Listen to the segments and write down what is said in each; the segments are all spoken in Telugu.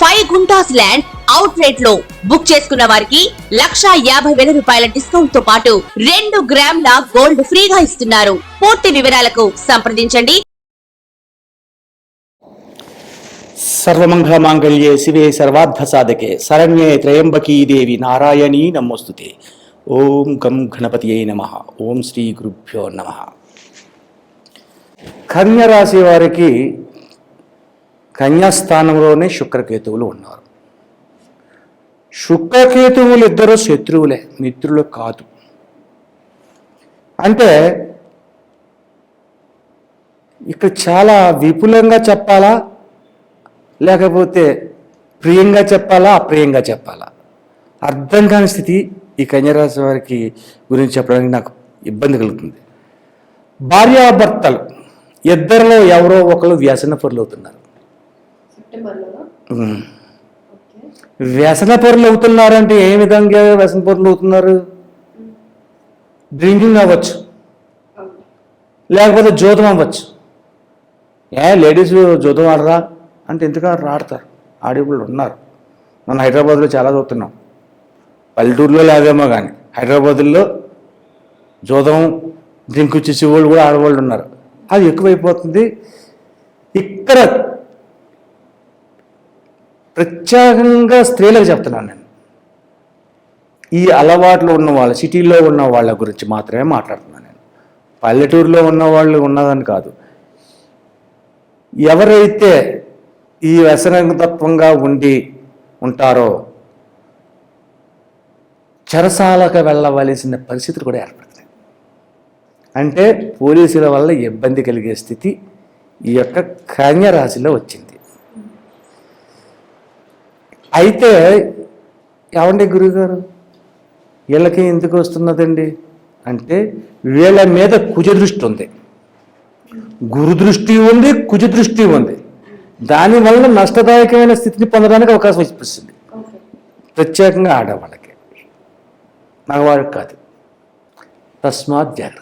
ఫైవ్ గుంటాస్ ల్యాండ్ అవుట్ రేట్లో బుక్ చేసుకున్న వారికి లక్షా యాభై వేల రూపాయల డిస్కౌంట్తో పాటు రెండు గ్రాముల గోల్డ్ ఫ్రీగా ఇస్తున్నారు. పూర్తి వివరాలకు సంప్రదించండి. సర్వమంగళమాంగళ్యే శివే సర్వార్థ సాధకే శరణ్యే త్రయంబకీ దేవి నారాయణీ నమోస్తుతే. ఓం గం గణపతియే నమ. ఓం శ్రీ గురుభ్యో నమ. కన్య రాశి వారికి కన్యాస్థానంలోనే శుక్రకేతువులు ఉన్నారు. శుక్రకేతువులు ఇద్దరు శత్రువులే మిత్రులు కాదు. అంటే ఇక్కడ చాలా విపులంగా చెప్పాలా? లేకపోతే ప్రియంగా చెప్పాలా? అప్రియంగా చెప్పాలా? అర్థం కాని స్థితి ఈ కన్యరాశి వారికి గురించి చెప్పడానికి నాకు ఇబ్బంది కలుగుతుంది. భార్యాభర్తలు ఇద్దరిలో ఎవరో ఒకరు వ్యసన పరులు అవుతున్నారు వ్యసన పరులు అవుతున్నారంటే ఏ విధంగా వ్యసన పరులు అవుతున్నారు డ్రింకింగ్ అవ్వచ్చు. లేకపోతే జోదం అవ్వచ్చు. ఏ లేడీస్ జోదం ఆడరా? అంటే ఎందుకు ఆడతారు. ఆడేవాళ్ళు ఉన్నారు. మన హైదరాబాద్లో చాలా చూస్తున్నాం పల్లెటూరులో లేదేమో కానీ హైదరాబాదులో జోదం డ్రింక్ చేసే వాళ్ళు కూడా ఆడవాళ్ళు ఉన్నారు. అది ఎక్కువైపోతుంది. ఇక్కడ ప్రత్యేకంగా స్త్రీలకు చెప్తున్నాను నేను. ఈ అలవాట్లు ఉన్న వాళ్ళ సిటీలో ఉన్న వాళ్ళ గురించి మాత్రమే మాట్లాడుతున్నాను నేను. పల్లెటూరులో ఉన్న వాళ్ళు ఉన్నదని కాదు. ఎవరైతే ఈ వ్యసనతత్వంగా ఉండి ఉంటారో చెరసాలకు వెళ్ళవలసిన పరిస్థితులు కూడా ఏర్పడుతున్నాయి అంటే పోలీసుల వల్ల ఇబ్బంది కలిగే స్థితి ఈ యొక్క కన్యరాశిలో వచ్చింది. అయితే ఏమండి గురుగారు? వీళ్ళకి ఎందుకు వస్తున్నదండి? అంటే వీళ్ళ మీద కుజ దృష్టి ఉంది. గురు దృష్టి ఉంది కుజ దృష్టి ఉంది. దానివల్ల నష్టదాయకమైన స్థితిని పొందడానికి అవకాశం ఓకే. ప్రత్యేకంగా ఆడవాళ్ళకి. మగవాళ్ళకి కాదు. తస్మాత్ జాగ్రత్త.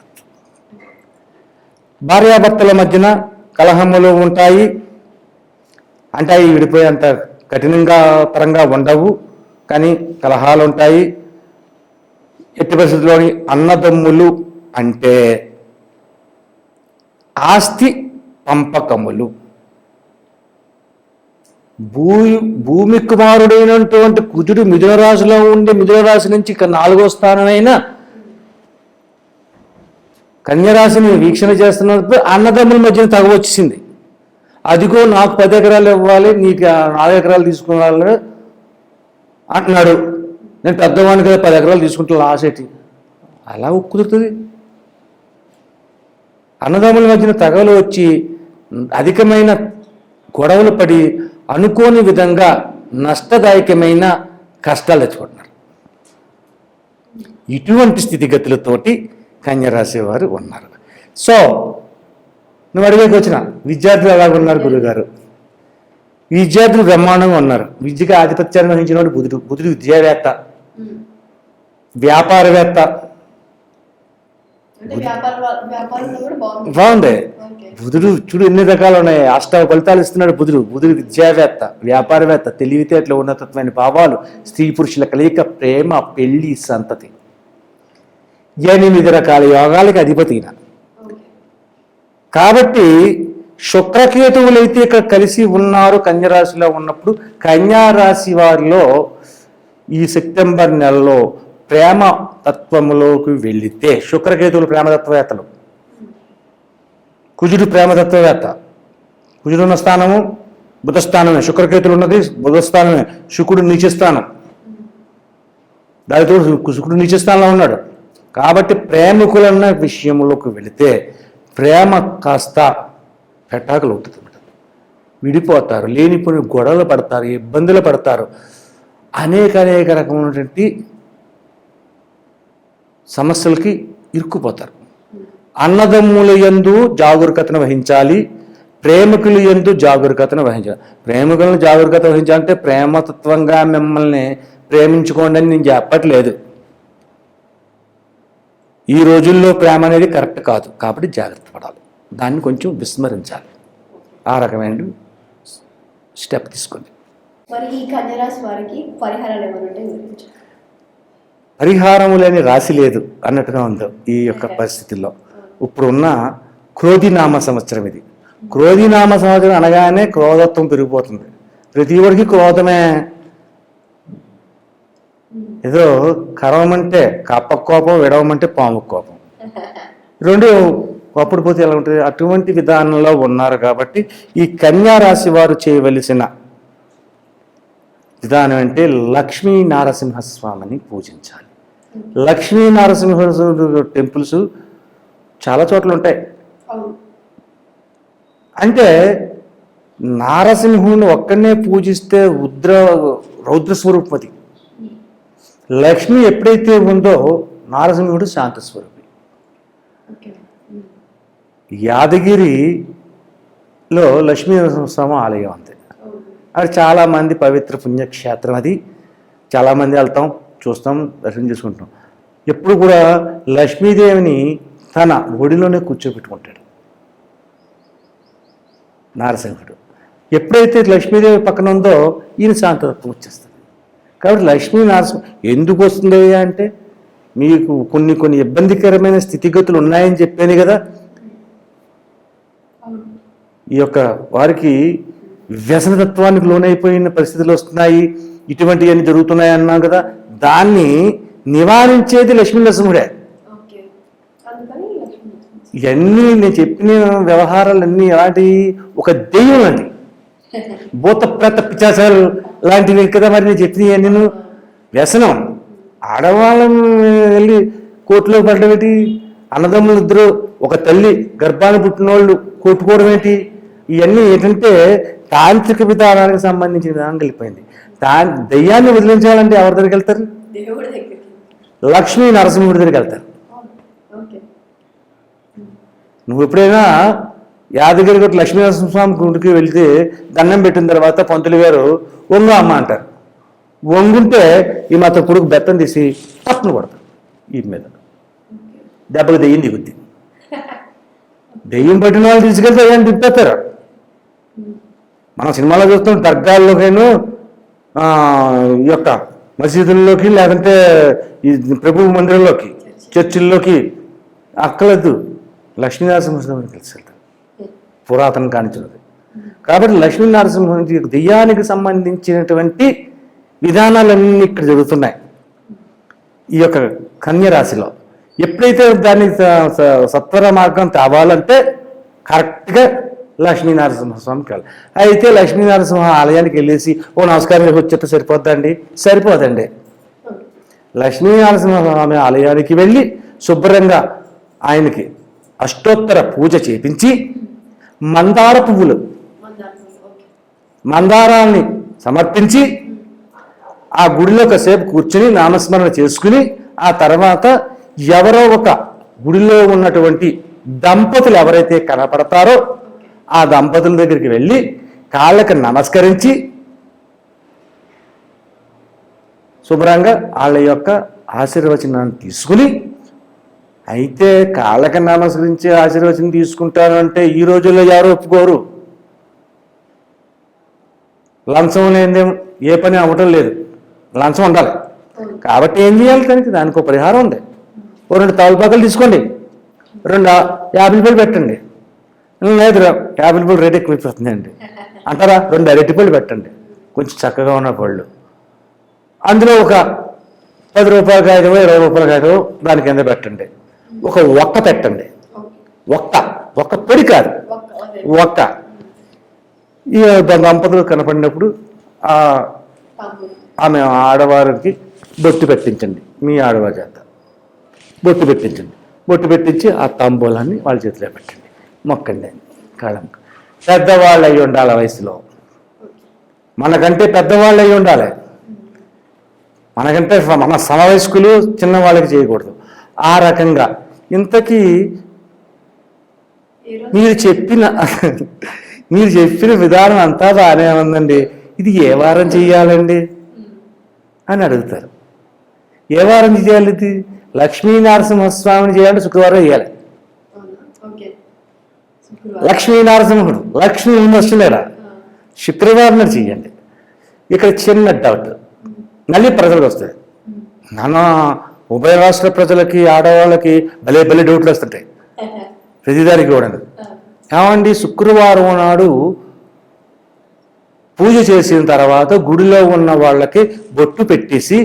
భార్యాభర్తల మధ్యన కలహములు ఉంటాయి. అంటే అవి విడిపోయేంత కఠినంగా పరంగా ఉండవు కానీ కలహాలు ఉంటాయి ఎట్టి పరిస్థితుల్లోని అన్నదమ్ములు అంటే ఆస్తి పంపకములు. భూ భూమి కుమారుడైనటువంటి కుజుడు మిథున రాశిలో ఉండి మిథున రాశి నుంచి ఇక నాలుగో స్థానమైన కన్యరాశిని వీక్షణ చేస్తున్నప్పుడు అన్నదమ్ముల మధ్యన తగవచ్చింది అదిగో నాకు పది ఎకరాలు ఇవ్వాలి నీకు ఆ నాలుగు ఎకరాలు తీసుకున్నాను అంటున్నాడు. నేను పెద్దవాడిని కదా పది ఎకరాలు తీసుకుంటా ఆశటి అలా కుదురుతుంది అన్నదమ్ముల మధ్యన తగలు వచ్చి అధికమైన గొడవలు పడి అనుకోని విధంగా నష్టదాయకమైన కష్టాలు తెచ్చుకుంటున్నారు. ఇటువంటి స్థితిగతులతోటి కన్యరాశి వారు ఉన్నారు. సో నువ్వు అడిగేకి వచ్చిన విద్యార్థులు ఎలాగ ఉన్నారు గురుగారు విద్యార్థులు బ్రహ్మాండంగా ఉన్నారు. విద్యకి ఆధిపత్యాన్ని వహించిన వాడు బుధుడు. బుధుడు విద్యావేత్త. వ్యాపారవేత్త. బాగుంది. బుధుడు చూడు ఎన్ని రకాలు ఉన్నాయి. అష్ట ఫలితాలు ఇస్తున్నాడు బుధుడు. బుధుడు విద్యావేత్త వ్యాపారవేత్త తెలివితేటలు ఉన్నతమైన భావాలు స్త్రీ పురుషుల కలయిక ప్రేమ పెళ్ళి సంతతి. ఎనిమిది రకాల యోగాలకి అధిపతి ఈయన. ఓకే కాబట్టి శుక్రకేతువులైతే ఇక్కడ కలిసి ఉన్నారు కన్యరాశిలో ఉన్నప్పుడు కన్యారాశి వారిలో ఈ సెప్టెంబర్ నెలలో ప్రేమ తత్వములోకి వెళితే శుక్రకేతువులు ప్రేమతత్వవేత్తలు కుజుడు ప్రేమతత్వవేత్త కుజుడు ఉన్న స్థానము బుధస్థానమే శుక్రకేతులు ఉన్నది బుధస్థానమే శుకుడు నీచస్థానం దానితో శుకుడు నీచస్థానంలో ఉన్నాడు. కాబట్టి ప్రేమికులన్న విషయంలోకి వెళితే ప్రేమ కాస్త పెటాకులు అవుతుంది విడిపోతారు లేనిపోయిన గొడవలు పడతారు ఇబ్బందులు పడతారు. అనేక అనేక రకమైనటువంటి సమస్యలకి ఇరుక్కుపోతారు. అన్నదమ్ముల యందు జాగరూకతను వహించాలి ప్రేమికులు ఎందు జాగరూకతను వహించాలి. ప్రేమికులను జాగరూకత వహించాలంటే ప్రేమతత్వంగా మిమ్మల్ని ప్రేమించుకోండి అని నేను చెప్పట్లేదు. ఈ రోజుల్లో ప్రేమ అనేది కరెక్ట్ కాదు. కాబట్టి జాగ్రత్త పడాలి. దాన్ని కొంచెం విస్మరించాలి. ఆ రకమైన స్టెప్ వివరించండి. పరిహారము లేని రాశి లేదు అన్నట్టుగా ఉంది ఈ యొక్క పరిస్థితుల్లో. ఇప్పుడున్న క్రోధినామ సంవత్సరం ఇది. క్రోధినామ సంవత్సరం అనగానే క్రోధత్వం పెరిగిపోతుంది. ప్రతి ఒడికి క్రోధమే ఏదో కరవమంటే కప్ప కోపం విడవమంటే పాము కోపం రెండు అప్పుడు పోతే ఎలా ఉంటుంది? అటువంటి విధానంలో ఉన్నారు కాబట్టి ఈ కన్యా రాశి వారు చేయవలసిన విధానం అంటే లక్ష్మీ నారసింహస్వామిని పూజించాలి. లక్ష్మీ నారసింహ టెంపుల్స్ చాలా చోట్ల ఉంటాయి. అంటే నారసింహుని ఒక్కడనే పూజిస్తే రుద్ర రౌద్ర స్వరూపం అది. లక్ష్మి ఎప్పుడైతే ఉందో నారసింహుడు శాంత స్వరూపి ఓకే. ఉమ్. యాదగిరిలో లక్ష్మీ నరసింహస్వామి ఆలయం ఉంది అవును అది చాలా మంది పవిత్ర పుణ్యక్షేత్రం అది. చాలామంది వెళ్తాం చూస్తాం దర్శనం చేసుకుంటాం. ఎప్పుడు కూడా లక్ష్మీదేవిని తన ఒడిలోనే కూర్చోబెట్టుకుంటాడు. నారసింహుడు. ఎప్పుడైతే లక్ష్మీదేవి పక్కన ఉందో ఈయన శాంతత్వం వచ్చేస్తుంది. కాబట్టి లక్ష్మీ నారసింహ ఎందుకు వస్తుంది అంటే మీకు కొన్ని కొన్ని ఇబ్బందికరమైన స్థితిగతులు ఉన్నాయని చెప్పాను కదా. ఈ యొక్క వారికి వ్యసనతత్వానికి లోనైపోయిన పరిస్థితులు వస్తున్నాయి. ఇటువంటివన్నీ జరుగుతున్నాయి అన్నాం కదా. దాన్ని నివారించేది లక్ష్మీ నరసింహుడే. ఇవన్నీ నేను చెప్పిన వ్యవహారాలన్నీ ఎలాంటి ఒక దెయ్యం లాంటి భూత ప్రేత పిచాసాలు లాంటివి కదా మరి నేను చెప్పిన నేను వ్యసనం. ఆడవాళ్ళని వెళ్ళి కోర్టులో పడడం ఏంటి? అన్నదమ్ములు ఇద్దరు ఒక తల్లి గర్భాన్ని పుట్టిన వాళ్ళు కొట్టుకోవడం ఏంటి? ఇవన్నీ ఏంటంటే తాంత్రిక విధానానికి సంబంధించిన విధానం వెళ్ళిపోయింది తా దెయ్యాన్ని వదిలించాలంటే ఎవరి దగ్గరికి వెళ్తారు? లక్ష్మీ నరసింహుడి దగ్గరికి వెళ్తారు. నువ్వు ఎప్పుడైనా యాదగిరి గట్టు లక్ష్మీనరసింహస్వామి గుడికి వెళ్తే దండం పెట్టిన తర్వాత పంతులు గారు వంగు అమ్మ అంటారు. వంగుంటే ఈ మాత్రం కొడుకు బెత్తం తీసి పట్టును కొడతారు ఈ మీద. దెబ్బకి దెయ్యం దిగుద్ది. దెయ్యం పట్టిన వాళ్ళు తీసుకెళ్తే దెయ్యం తిప్పేస్తారు? మనం సినిమాలో చూస్తాం దర్గాల్లోకేను ఈ యొక్క మసీదుల్లోకి లేదంటే ఈ ప్రభు మందిరంలోకి చర్చిల్లోకి. అక్కలేదు లక్ష్మీనరసింహస్వామిని తీసుకెళ్తారు పురాతన కానిచ్చినది కాబట్టి లక్ష్మీనరసింహ దెయ్యానికి సంబంధించినటువంటి విధానాలన్నీ ఇక్కడ జరుగుతున్నాయి. ఈ యొక్క కన్యరాశిలో ఎప్పుడైతే దాన్ని స- సత్వర మార్గం తేవాలంటే కరెక్ట్గా లక్ష్మీనరసింహస్వామికి వెళ్ళాలి. అయితే లక్ష్మీనరసింహ ఆలయానికి వెళ్ళేసి ఓ నమస్కారం వచ్చేట సరిపోద్దండి? సరిపోదండి. లక్ష్మీనరసింహస్వామి ఆలయానికి వెళ్ళి శుభ్రంగా ఆయనకి అష్టోత్తర పూజ చేపించి మందార పువ్వులు. మందారాన్ని సమర్పించి ఆ గుడిలో కాసేపు కూర్చుని నామస్మరణ చేసుకుని ఆ తర్వాత ఎవరో ఒక గుడిలో ఉన్నటువంటి దంపతులు ఎవరైతే కనపడతారో ఆ దంపతుల దగ్గరికి వెళ్ళి కాళ్ళకి నమస్కరించి శుభ్రంగా వాళ్ళ యొక్క ఆశీర్వచనాన్ని తీసుకుని అయితే కాళ్ళకి నమస్కరించి ఆశీర్వచనం తీసుకుంటాను అంటే ఈ రోజుల్లో ఎవరు ఒప్పుకోరు? లంచం లేనిదే ఏ పని అవ్వటం లేదు. లంచం ఉండాలి. కాబట్టి ఏం చేయాలి దానికి దానికి ఒక పరిహారం ఉంది. ఓ రెండు తవలపాకలు తీసుకోండి. రెండు యాభై రూపాయలు పెట్టండి. లేదు రా, యాభై రూపాయలు రేట్ ఎక్కువైపోతుందండి అంటారా? రెండు అరటి పళ్ళు పెట్టండి. కొంచెం చక్కగా ఉన్న పళ్ళు. అందులో ఒక పది రూపాయల కాగితం ఇరవై రూపాయల కాగితం దాని కింద పెట్టండి. ఒక ఒక్క పెట్టండి. ఒక్క. ఒక్క పొడి కాదు. ఒక్క. ఈ దంపతులు కనపడినప్పుడు ఆ ఆమె ఆడవారికి బొట్టు పెట్టించండి. మీ ఆడవారి చేత. బొట్టు పెట్టించండి. బొట్టు పెట్టించి ఆ తాంబూలాన్ని వాళ్ళ చేతిలో పెట్టండి. మొక్కండి. కాలం పెద్దవాళ్ళు అయి ఉండాలి వయసులో. మనకంటే పెద్దవాళ్ళు అయి ఉండాలి. మనకంటే మన సమవయస్కులు చిన్నవాళ్ళకి చేయకూడదు. ఆ రకంగా ఇంతకీ మీరు చెప్పిన మీరు చెప్పిన విధానం అంతా బాగానే ఉందండి. ఇది ఏ వారం చెయ్యాలండి? అని అడుగుతారు. ఏ వారం చేయాలి ఇది? లక్ష్మీ నరసింహస్వామిని చేయాలంటే శుక్రవారం చేయాలి లక్ష్మీ నరసింహుడు లక్ష్మీ ఆ, శుక్రవారం చెయ్యండి. ఇక్కడ చిన్న డౌట్ మళ్ళీ ప్రజలకు వస్తాయి. నాన్న ఉభయ రాష్ట్ర ప్రజలకి ఆడవాళ్ళకి భలే భలే డౌట్లు వస్తుంటాయి. ప్రతిదానికి కూడా. ఏమండి? శుక్రవారం నాడు పూజ చేసిన తర్వాత గుడిలో ఉన్న వాళ్ళకి బొట్టు పెట్టేసి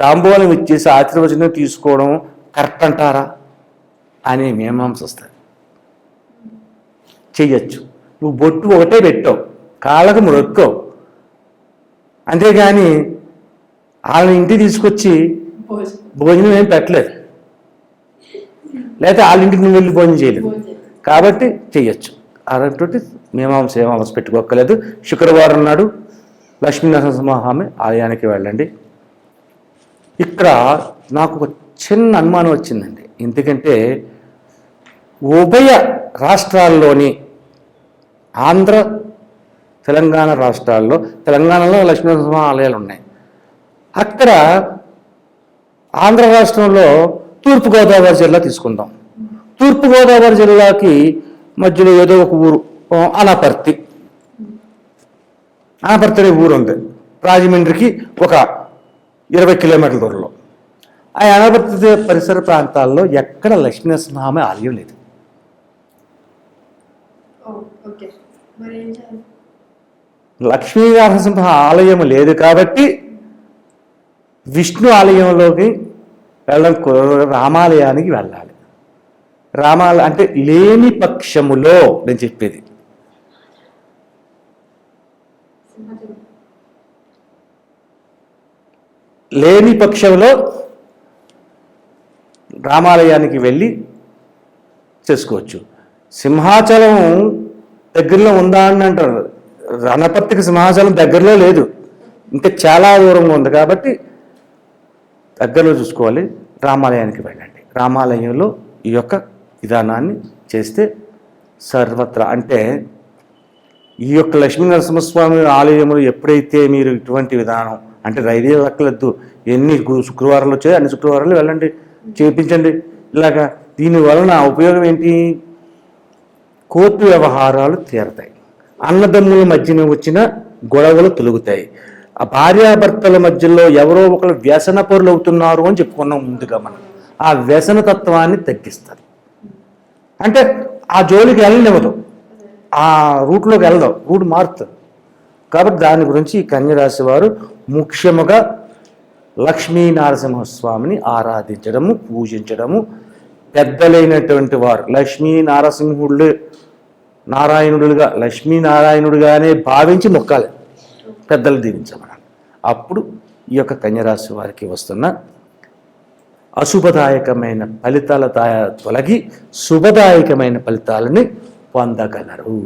తాంబూలం ఇచ్చేసి ఆశీర్వచనం తీసుకోవడం కరెక్ట్ అంటారా? అనే మీమాంస వస్తుంది. చెయ్యొచ్చు. నువ్వు బొట్టు ఒకటే పెట్టావు. కాళ్ళకు మొక్కావు అంతేగాని వాళ్ళని ఇంటికి తీసుకొచ్చి భోజనం ఏం పెట్టలేదు. లేకపోతే వాళ్ళ ఇంటికి నువ్వు వెళ్ళి భోజనం చేయలేదు. కాబట్టి చెయ్యొచ్చు. అలాంటి మీమాంస ఏమాంస పెట్టుకోక్కర్లేదు. శుక్రవారం నాడు లక్ష్మీనరసింహస్వామి ఆలయానికి వెళ్ళండి. ఇక్కడ నాకు ఒక చిన్న అనుమానం వచ్చిందండి. ఎందుకంటే ఉభయ రాష్ట్రాల్లోని ఆంధ్ర తెలంగాణ రాష్ట్రాల్లో తెలంగాణలో లక్ష్మీనరసింహ ఆలయాలు ఉన్నాయి. అక్కడ ఆంధ్ర రాష్ట్రంలో తూర్పుగోదావరి జిల్లా తీసుకుందాం. తూర్పుగోదావరి జిల్లాకి మధ్యలో ఏదో ఒక ఊరు అనపర్తి. అనపర్తి అనే ఊరు ఉంది. రాజమండ్రికి ఒక ఇరవై కిలోమీటర్ల దూరంలో. ఆ అనపర్తి పరిసర ప్రాంతాల్లో ఎక్కడ లక్ష్మీనరసింహస్వామి ఆలయం లేదు. లక్ష్మీ నరసింహ ఆలయం లేదు కాబట్టి విష్ణు ఆలయంలోకి వెళ్ళడం రామాలయానికి వెళ్ళాలి. రామాల అంటే లేని పక్షములో నేను చెప్పేది. లేని పక్షంలో రామాలయానికి వెళ్ళి చేసుకోవచ్చు. సింహాచలం దగ్గరలో ఉందా అని అంటారు. రణపత్తికి సింహాచలం దగ్గరలో లేదు. ఇంకా చాలా దూరంగా ఉంది కాబట్టి దగ్గరలో చూసుకోవాలి. రామాలయానికి వెళ్ళండి. రామాలయంలో ఈ యొక్క విధానాన్ని చేస్తే సర్వత్రా అంటే ఈ యొక్క లక్ష్మీ నరసింహస్వామి ఆలయంలో ఎప్పుడైతే మీరు ఇటువంటి విధానం అంటే రైలు లెక్కలద్దు ఎన్ని శుక్రవారాలు వచ్చాయో అన్ని శుక్రవారాలు వెళ్ళండి. చేయించండి ఇలాగా దీని వలన ఉపయోగం ఏంటి? కోర్టు వ్యవహారాలు తీరతాయి. అన్నదమ్ముల మధ్యన వచ్చిన గొడవలు తొలుగుతాయి. ఆ భార్యాభర్తల మధ్యలో ఎవరో ఒకరు వ్యసన పరులు అవుతున్నారు అని చెప్పుకున్నాం ముందుగా మనం. ఆ వ్యసన తత్వాన్ని తగ్గిస్తారు. అంటే ఆ జోలికి వెళ్ళనివ్వదు. ఆ రూట్లోకి వెళ్దాం రూట్ మారుతుంది. కాబట్టి దాని గురించి ఈ కన్యరాశి వారు ముఖ్యముగా లక్ష్మీ నరసింహస్వామిని ఆరాధించడము పూజించడము పెద్దలైనటువంటి వారు లక్ష్మీ నారసింహుడు నారాయణుడుగా లక్ష్మీ నారాయణుడుగానే భావించి మొక్కాలి. పెద్దలు దీవించమనాలి అప్పుడు ఈ యొక్క కన్యరాశి వారికి వస్తున్న అశుభదాయకమైన ఫలితాల తొలగి శుభదాయకమైన ఫలితాలని పొందగలరు.